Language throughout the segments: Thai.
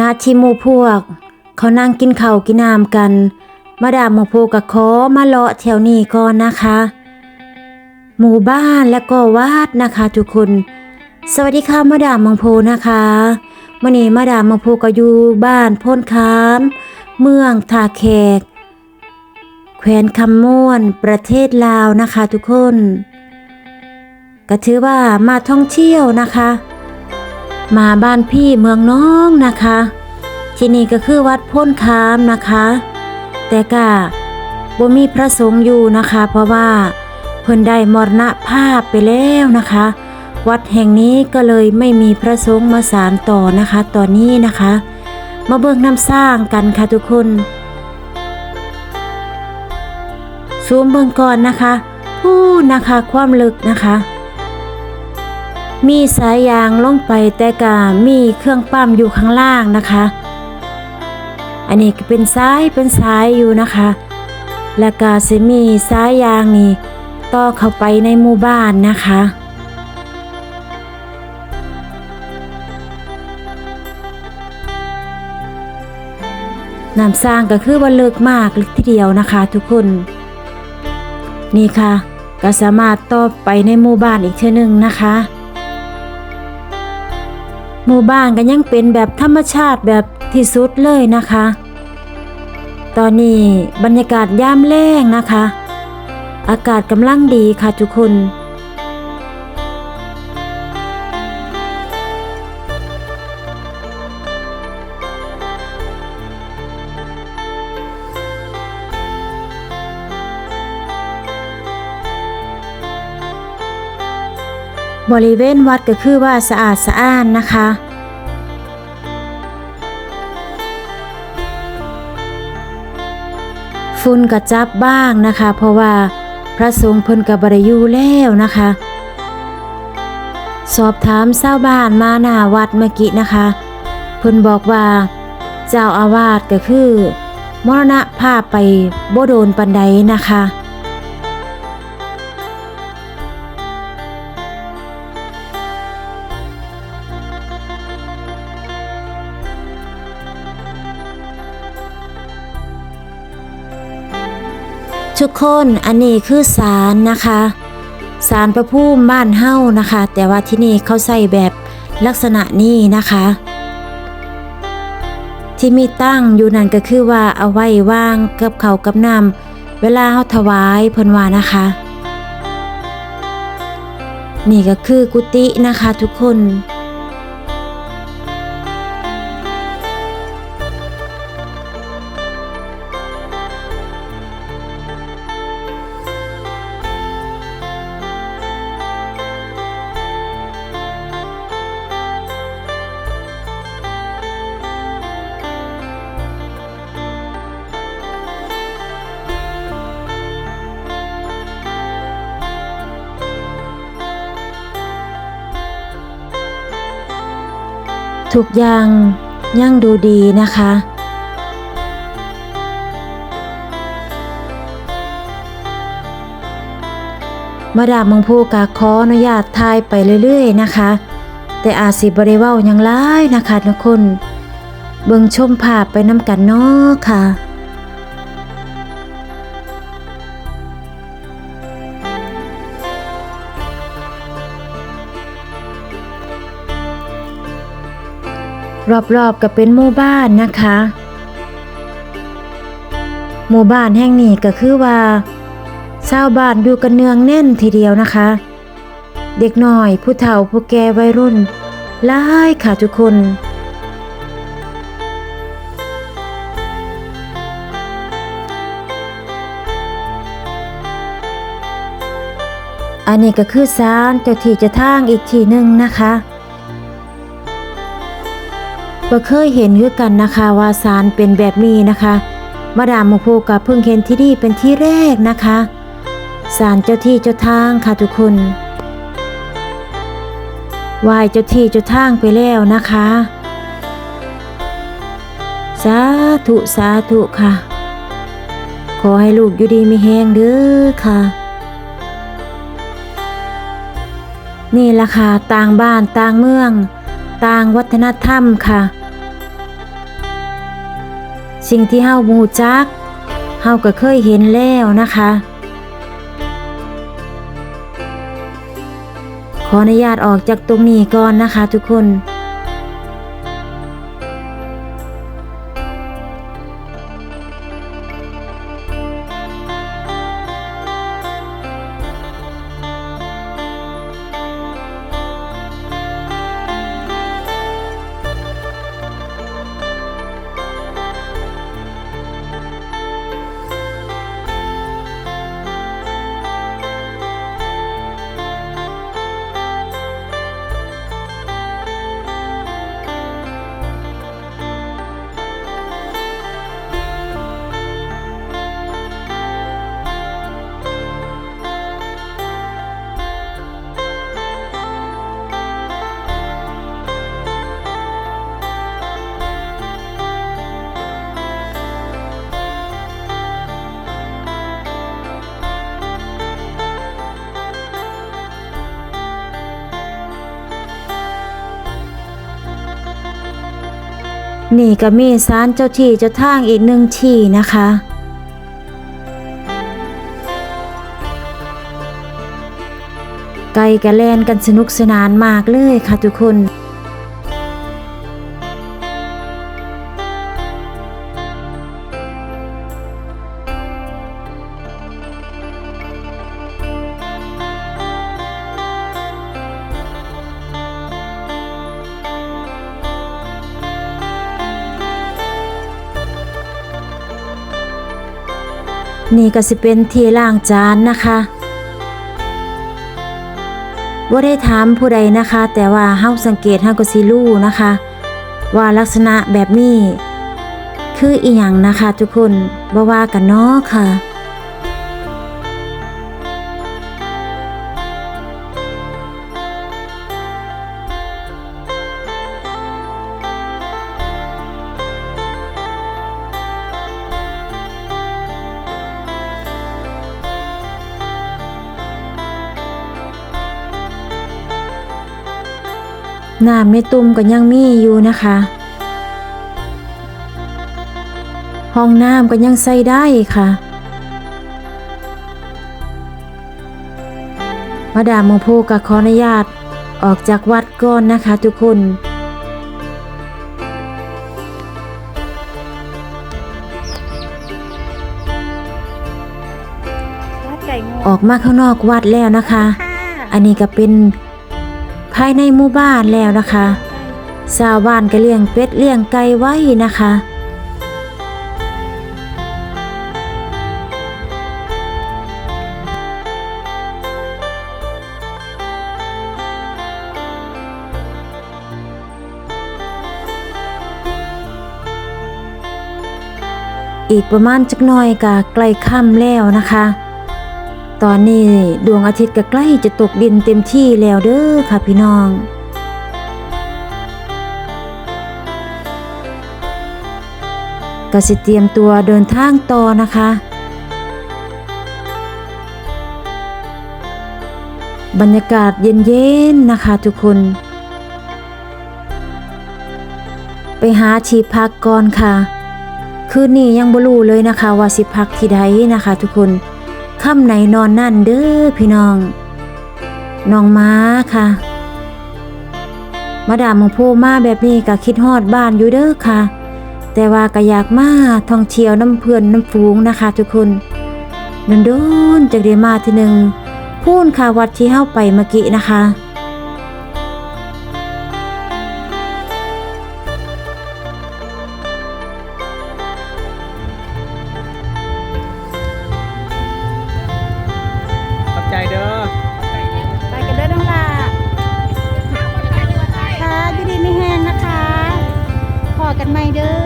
ณะที่หมู่พวก เขานั่งกินข้าวกินน้ำกัน มาดามหมู่พวกก็ขอมาเลาะแถวนี้ก่อนนะคะ หมู่บ้านและก็วัดนะคะทุกคน สวัสดีค่ะมาดามมืองโพนะคะมื่อนี้มาดามมืองโพก็อยู่บ้านโพ้นคาม เมืองทาแขก แขวนคำม่วน ประเทศลาวนะคะทุกคน ก็ถือว่ามาท่องเที่ยวนะคะ มาบ้านพี่เมืองน้องนะคะ ที่นี่ก็คือวัดพ้นคามนะคะ แต่ก็บ่มีพระสงฆ์อยู่นะคะ เพราะว่าเพิ่นได้มรณภาพไปแล้วนะคะ วัดแห่งนี้ก็เลยไม่มีพระสงฆ์มาสานต่อนะคะ ตอนนี้นะคะ มาเบิ่งน้ำสร้างกันค่ะทุกคนซูมเบิ่งก่อนนะคะพูดนะคะความลึกนะคะ มีสายยางลงไปแต่กามีเครื่องปั๊มอยู่ข้างล่างนะคะ อันนี้ก็เป็นสายเป็นสายอยู่นะคะ แล้วก็จะมีสายยางนี่ต่อเข้าไปในหมู่บ้านนะคะน้ำสร้างก็คือว่าเลิกมากเลยทีเดียวนะคะ ทุกคน นี่ค่ะ ก็สามารถต่อไปในหมู่บ้านอีกเทื่อหนึ่งนะคะ หมู่บ้านก็ยังเป็นแบบธรรมชาติแบบที่สุดเลยนะคะ ตอนนี้บรรยากาศยามแรงนะคะ อากาศกำลังดีค่ะทุกคน บริเวณวัดก็คือว่าสะอาดสะอ้านนะคะฝุ่นกระจับบ้างนะคะ เพราะว่าพระสงฆ์เพิ่นกับบริยูแล้วนะคะ สอบถามชาวบ้านมาหน้าวัดเมื่อกี้นะคะ เพิ่นบอกว่า เจ้าอาวาสก็คือ มรณะภาพไปโบโดนปันใดนะคะ ทุกคนอันนี้คือศาลนะคะศาลพระภูมิบ้านเฮ้านะคะ แต่ว่าที่นี่เขาใส่แบบลักษณะนี้นะคะ ที่มีตั้งอยู่นั่นก็คือว่าเอาไว้ว่างกับเขากับน้ำเวลาเขาถวายเพิ่นว่านะคะ นี่ก็คือกุฏินะคะทุกคน ทุกอย่างยังดูดีนะคะ มาดามมังพูกาขออนุญาตทายไปเรื่อยๆนะคะ แต่อาจสิบริเว้ายังร้ายนะคะทุกคน เบิ่งชมภาพไปน้ำกันเนาะค่ะ รอบๆก็เป็นหมู่บ้านนะคะ หมู่บ้านแห่งนี้ก็คือว่าชาวบ้านอยู่กันเนืองแน่นทีเดียวนะคะ เด็กน้อยผู้เฒ่าผู้แก่วัยรุ่นหลายค่ะทุกคนอันนี้ก็คือศาลเจ้าที่เจะทางอีกทีหนึ่งนะคะ ก็เคยเห็นคือกันนะคะว่าสารเป็นแบบนี้นะคะ มาดามหมูโพกับเพิ่งเห็นที่นี่เป็นที่แรกนะคะสารเจ้าที่เจ้าทางค่ะทุกคนไหวายเจ้าที่เจ้าทางไปแล้วนะคะ สาธุสาธุค่ะ ขอให้ลูกอยู่ดีมีแห้งเด้อค่ะ นี่ละค่ะต่างบ้านต่างเมือง ต่างวัฒนธรรมค่ะ สิ่งที่เฮาบูจักเฮาก็เคยเห็นแล้วนะคะ ขออนุญาตออกจากตรงนี้ก่อนนะคะทุกคน นี่ก็มีสารเจ้าที่เจ้าทางอีกหนึ่งที่นะคะ ไก่กะแลนกันสนุกสนานมากเลยค่ะทุกคน นี่ก็สิเป็นที่ล้างจานนะคะว่าได้ถามผู้ใดนะคะ แต่ว่าเฮาสังเกตเฮาก็สิรู้นะคะ ว่าลักษณะแบบนี้ คืออีหยังนะคะ ทุกคนบ่ว่ากันเนาะค่ะ น้ำในตุ่มก็ยังมีอยู่นะคะ ห้องน้ำก็ยังใส่ได้ค่ะมาดามโมโพกับขออนุญาตออกจากวัดก่อนนะคะทุกคนวัดไก่งวออกมาข้างนอกวัดแล้วนะคะค่ะอันนี้ก็เป็น ภายในหมู่บ้านแล้วนะคะชาวบ้านก็เลี้ยงเป็ดเลี้ยงไก่ไว้นะคะอีกประมาณจักหน่อยก็ใกล้ค่ำแล้วนะคะ ตอนนี้ดวงอาทิตย์ก็ใกล้จะตกดินเต็มที่แล้วเด้อค่ะพี่น้องก็สิเตรียมตัวเดินทางต่อนะคะ บรรยากาศเย็นๆนะคะทุกคน ไปหาที่พักก่อนค่ะ คืนนี้ยังบ่รู้เลยนะคะว่าสิพักที่ใดนะคะทุกคน ค่ำไหนนอนนั่นเด้อพี่น้อง น้องม้าค่ะ มาดามหมองผู้มาแบบนี้ก็คิดฮอดบ้านอยู่เด้อค่ะ แต่ว่าก็อยากมาท่องเที่ยวน้ำเพื่อนน้ำฟูงนะคะ ทุกคนโดนๆจากได้มาทีหนึ่งพูนค่ะวัดที่เฮาไปเมื่อกี้นะคะ พอกันไหมเด้อ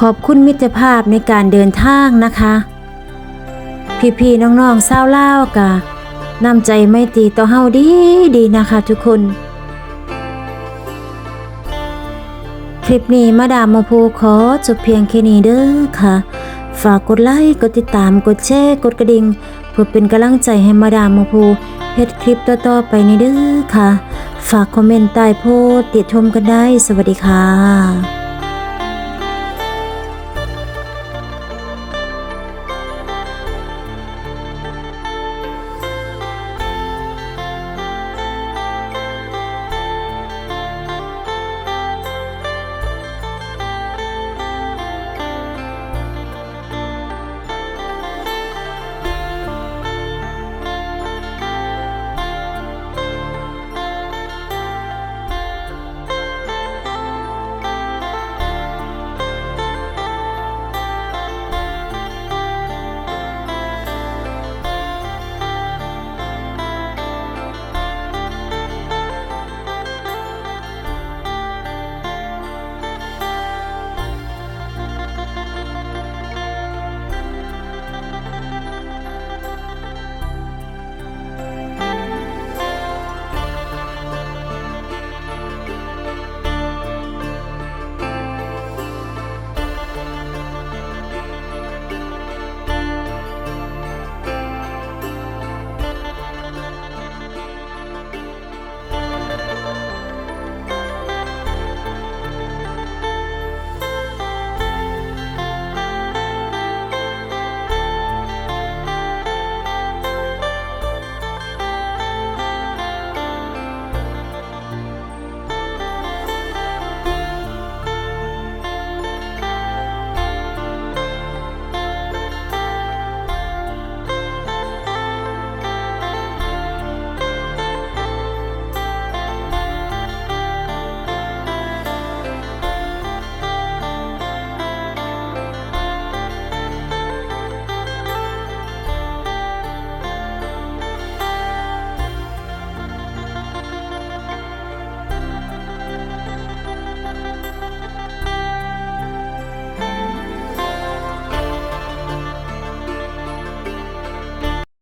ขอบคุณมิตรภาพในการเดินทางนะคะ พี่ๆน้องๆเศร้าวล่ากะน้ำใจไม่ตีต่อเฮาดีดีนะคะทุกคน คลิปนี้มาดามโมพูขอจบเพียงแค่นี้เด้อค่ะ ฝากกดไลค์กดติดตามกดแชร์กดกระดิ่งเพื่อเป็นกำลังใจให้มาดามโมพูเฮ็ดคลิปต่อๆไปนี้เด้อค่ะ ฝากคอมเมนต์ใต้โพสต์ติดชมกันได้ สวัสดีค่ะ